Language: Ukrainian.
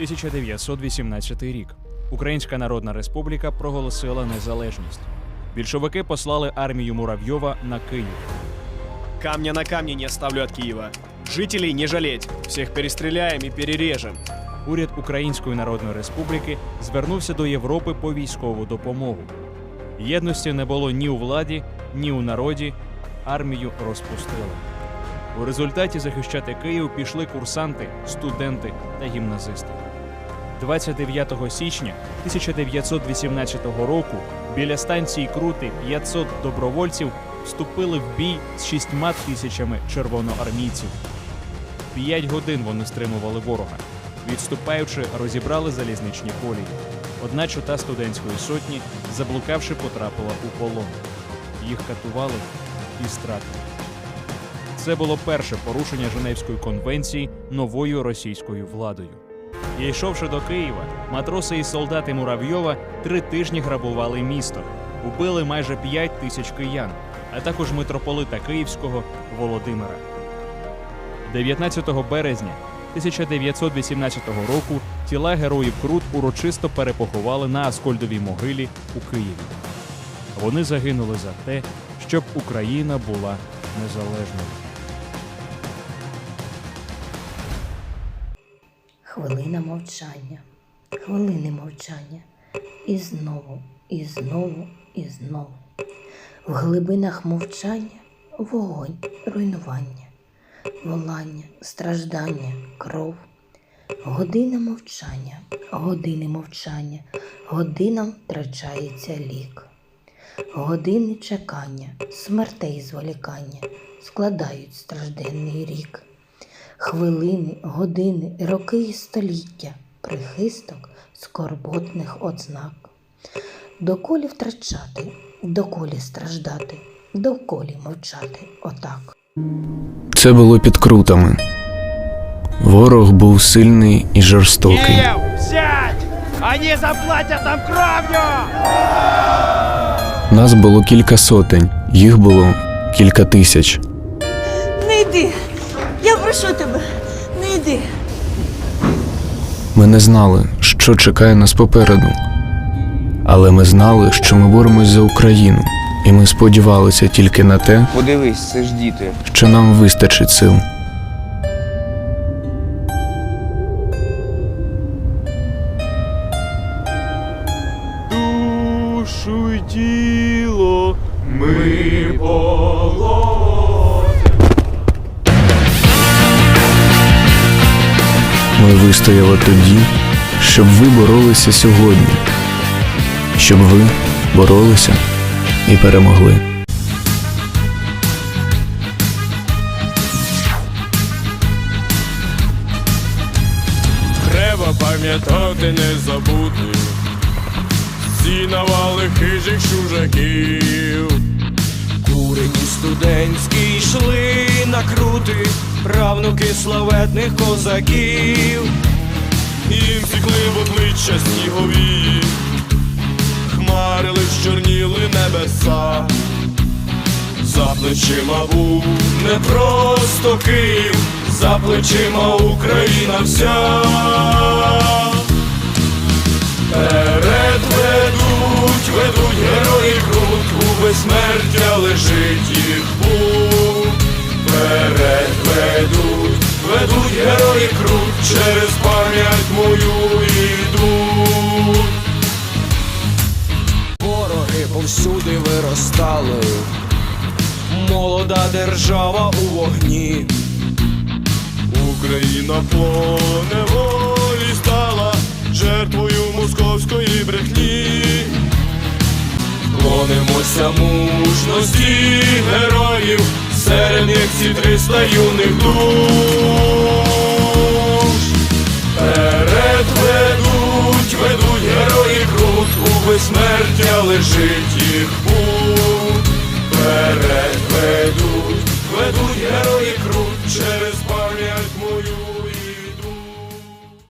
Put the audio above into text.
1918 рік. Українська Народна Республіка проголосила незалежність. Більшовики послали армію Муравйова на Київ. Камня на камне не оставлю от Киева. Жителей не жалеть. Всех перестреляем и перережем. Уряд Української Народної Республіки звернувся до Європи по військову допомогу. Єдності не було ні у владі, ні у народі. Армію розпустили. У результаті захищати Київ пішли курсанти, студенти та гімназисти. 29 січня 1918 року біля станції Крути 500 добровольців вступили в бій з шістьма тисячами червоноармійців. П'ять годин вони стримували ворога. Відступаючи, розібрали залізничні колії. Одна чота студентської сотні, заблукавши, потрапила у полон. Їх катували і стратили. Це було перше порушення Женевської конвенції новою російською владою. І йшовши до Києва, матроси і солдати Муравйова три тижні грабували місто, убили майже п'ять тисяч киян, а також митрополита Київського Володимира. 19 березня 1918 року тіла героїв Крут урочисто перепоховали на Аскольдовій могилі у Києві. Вони загинули за те, щоб Україна була незалежною. Хвилина мовчання, хвилини мовчання. І знову, і знову, і знову. В глибинах мовчання вогонь, руйнування, волання, страждання, кров. Година мовчання, години мовчання, годинам втрачається лік. Години чекання, смертей зволікання складають стражденний рік. Хвилини, години, роки і століття, прихисток скорботних ознак. Доколі втрачати, доколі страждати, доколі мовчати отак. Це було під крутами. Ворог був сильний і жорстокий. Киев, сядь! Они заплатят нам кровью! Нас було кілька сотень, їх було кілька тисяч. Не йди. Прошу тебе, не йди. Ми не знали, що чекає нас попереду. Але ми знали, що ми боремось за Україну, і ми сподівалися тільки на те, Подивись, це ж діти. що нам вистачить сил. Душу й тіло ми Ми вистояли тоді, щоб ви боролися сьогодні, щоб ви боролися і перемогли. Треба пам'ятати, не забути всі навали хижих чужаків. Курені студентські йшли на крути, правнуки славетних козаків. Їм сікли в обличчя снігові, хмарили, чорніли небеса. За плечима був не просто Київ, за плечима Україна вся. Перед молода держава у вогні. Україна по неволі стала жертвою московської брехні. Клонимося мужності героїв, серед них ці триста юних душ. Перед ведуть, ведуть герої крут, у безсмертя лежить їх